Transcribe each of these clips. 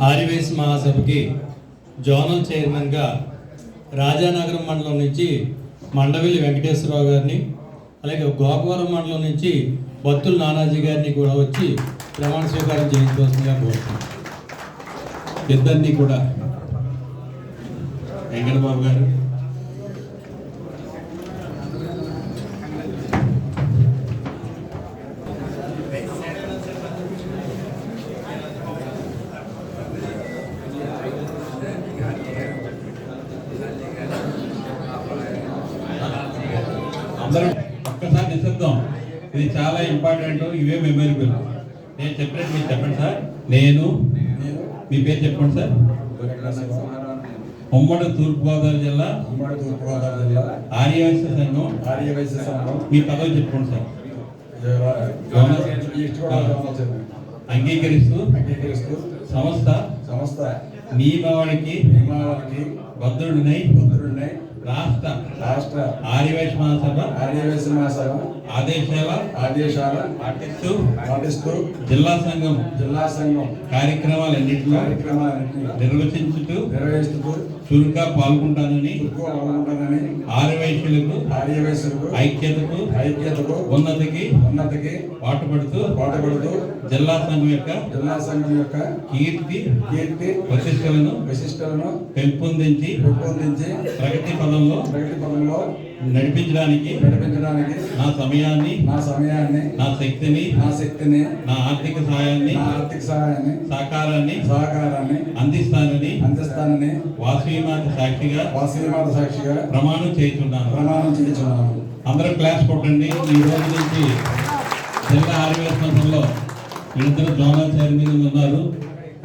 ఆర్యవేస్ మహాసభకి zonal చైర్మన్గా రాజానగరం మండలం నుంచి మండవిల్లి వెంకటేశ్వరరావు గారిని అలాగే గోకవరం మండలం నుంచి బత్తుల నానాజీ గారిని కూడా వచ్చి ప్రమాణ స్వీకారం చేయించవలసిందిగా కోరుతున్నాను ఇద్దరినీ కూడా. వెంకటబాబు గారు. అందరం ఒక్కసారి నిశ్శబ్దం. ఇది చాలా ఇంపార్టెంట్. ఇవే మెమొరబుల్ నేను చెప్పినట్టు మీరు చెప్పండి సార్. నేను మీ పేరు చెప్పండి సార్. ఉమ్మడి తూర్పుగోదావరి జిల్లా. ఉమ్మడి తూర్పుగోదావరి జిల్లా ఆర్యవైశ్య సంఘం. ఆర్యవైశ్య సంఘం మీ పదవి చెప్పుకోండి సార్. అంగీకరిస్తూ అంగీకరిస్తూ సంస్థ సంస్థ నియమావళికి నియమావళికి బద్రుడినై భద్రుడిని రాష్ట్ర. రాష్ట్ర. ఆర్యవైశ్య మహాసభ. ఆర్యవైశ్య మహాసభ. ఆదేశాల ఆదేశాల. పాటిస్తూ. పాటిస్తూ. జిల్లా సంఘం. జిల్లా సంఘం. కార్యక్రమాలన్నింటిలో కార్యక్రమాలన్నింటినీ నిర్వచించుతూ నిర్వహిస్తూ చురుగ్గా పాల్గొంటానని పాల్గొంటానని ఆర్యవైశ్యులకు ఆర్యవైశ్యులకు ఐక్యతకు ఐక్యతకు ఉన్నతికి ఉన్నతికి పాటుపడుతూ పాటుపడుతూ జిల్లా సంఘం యొక్క జిల్లా సంఘం యొక్క కీర్తి కీర్తి ప్రతిష్టలను విశిష్టలను పెంపొందించి పెంపొందించి ప్రగతి పదంలో ప్రగతి పదంలో నడిపించడానికి నడిపించడానికి నా సమయాన్ని నా సమయాన్ని నా శక్తిని నా శక్తిని నా ఆర్థిక సహాయాన్ని నా ఆర్థిక సహాయాన్ని సహకారాన్ని సహకారాన్ని అందిస్తానని అందిస్తానని వాసవిమాత సాక్షిగా వాసవిమాత సాక్షిగా ప్రమాణం చేస్తున్నాను ప్రమాణం చేయించున్నాను. అందరూ క్లాస్ కొట్టండి. ఈ రోజు నుంచి జిల్లా ఆర్యవేశంలో ఇద్దరు జోనల్ చైర్మన్ ఉన్నారు.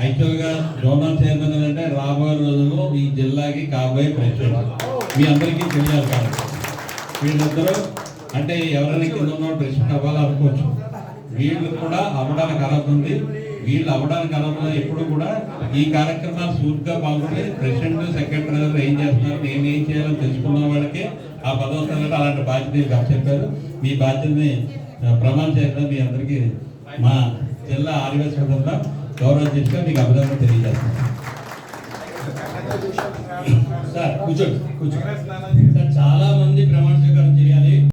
యాక్చువల్గా జోనల్ చైర్మన్ అంటే రాబోయే రోజుల్లో ఈ జిల్లాకి కాబోయే ప్రెసిడెంట్. మీ అందరికీ తెలియాలి కాబట్టి. వీళ్ళందరూ అంటే ఎవరైనా కింద ఉన్న ప్రెసిడెంట్ అవ్వాలనుకోవచ్చు. వీళ్ళు కూడా అవ్వడానికి అర్హత ఉంది. వీళ్ళు అవ్వడానికి అర్హత ఎప్పుడు కూడా ఈ కార్యక్రమాలు సూట్గా పాల్గొని ప్రెసిడెంట్ సెక్రటరీ గారు ఏం చేస్తున్నారు నేను ఏం చేయాలో తెలుసుకున్న వాళ్ళకి ఆ పదవ తరగతి అలాంటి బాధ్యత చెప్పారు. మీ బాధ్యతని ప్రమాణం చేయడం మీ అందరికీ. మా జిల్లా ఆదివాసీ గౌరవ చేస్తే మీకు అభినందన తెలియజేస్తాను సార్ కూర్చోండి కూర్చోండి. సార్ చాలా మంది ప్రమాణ స్వీకారం చేయాలి.